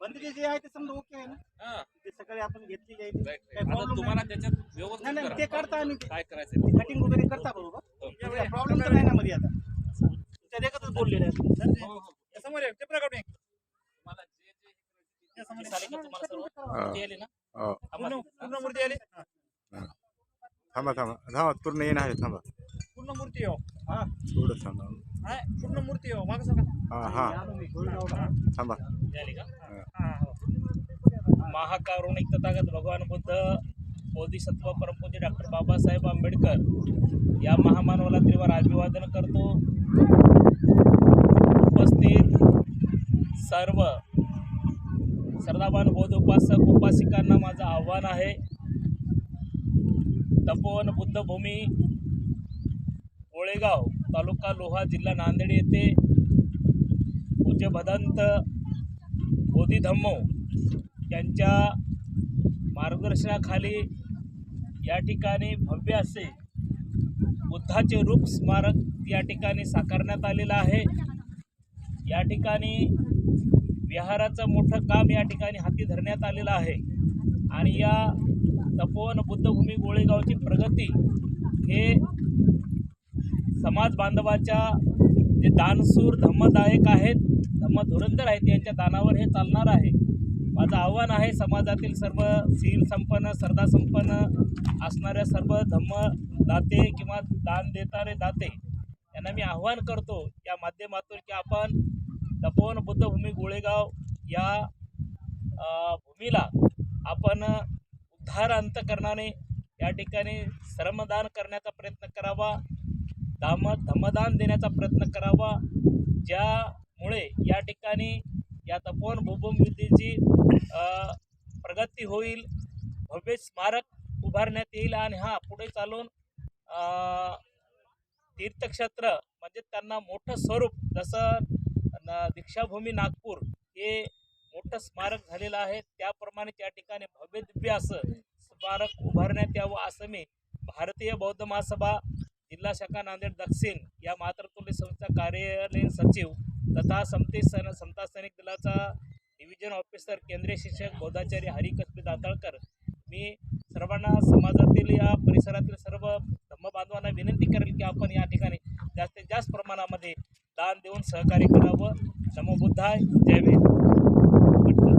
बंदरी जे आहे ते समजा ओके आहे ना? हा, ते सकाळी आपण घेतलेली आहे ती. तुम्हाला त्याच्यात व्यवस्थित नाही ते काढता आम्ही काय करायचं कटिंग वगैरे करता बरोबर प्रॉब्लेम तर नाही ना मध्ये आता त्या देखतच बोललेले आहेत तुम्हाला सर्व? हा. ते आले ना? हो. पूर्ण पूर्ण मूर्ती आली? हा. थांबा थांबा. थांबा पूर्ण येणं आहे थांबा. पूर्ण मूर्ती हो. हा. थोडं थांबा. हा, पूर्ण मूर्ती हो. मागं सगळं हा हा थांबा. आले का? हा. हो. महाकारुणिक तथागत भगवान बुद्ध बोधिसत्व परमपूज्य डॉक्टर बाबासाहेब आंबेडकर या महामानवाला त्रिवार अभिवादन करतो. उपस्थित सर्व सरदाबान बौद्ध उपासक उपासिकांना माझं आव्हान आहे. तपोवन बुद्धभूमी कोळेगाव तालुका लोहा जिल्हा नांदेड येथे पूज्य भदंत बोधिधम्मो यांच्या मार्गदर्शनाखाली या ठिकाणी भव्य असे बुद्धाचे रूप स्मारक या ठिकाणी साकारण्यात आलेलं आहे. या ठिकाणी विहाराचं मोठं काम या ठिकाणी हाती धरण्यात आलेलं आहे. आणि या तपोवन बुद्धभूमी गोळेगावची प्रगती हे समाज बांधवाच्या जे दानसूर धम्मदायक आहेत धम्मधुरंधर आहेत यांच्या दानावर हे चालणार आहे. माझं आव्हान आहे समाजातील सर्व सील संपन्न श्रद्धा संपन्न असणाऱ्या सर्व धम्मदाते किंवा दान देणारे दाते यांना मी आव्हान करतो. या माध्यमातून की आपण तपोवन बुद्धभूमी गोळेगाव या भूमीला आपण उद्धार अंतकरणाने या ठिकाणी श्रमदान करण्याचा प्रयत्न करावा धाम धम्मदान देण्याचा प्रयत्न करावा ज्यामुळे या ठिकाणी या तपोवन भूभूमीची प्रगती होईल भव्य स्मारक उभारण्यात येईल आणि हा पुढे चालून तीर्थक्षेत्र म्हणजे त्यांना मोठं स्वरूप जसं ना दीक्षाभूमी नागपूर हे मोठं स्मारक झालेलं आहे. त्याप्रमाणे त्या ठिकाणी भव्य दिव्य असं स्मारक उभारण्यात यावं असं मी भारतीय बौद्ध महासभा जिल्हा शाखा नांदेड दक्षिण या मातृतुल्य संस्था कार्यालयीन सचिव तथा समते सन समता सैनिक दलाचा डिव्हिजन ऑफिसर केंद्रीय शिक्षक बौद्धाचार्य हरिकस्बी दातळकर दाताळकर. मी सर्वांना समाजातील या परिसरातील सर्व धम्मबांधवांना विनंती करेल की आपण या ठिकाणी जास्तीत जास्त प्रमाणामध्ये दान देऊन सहकार्य करावं. नमो बुद्धाय. जय भीम.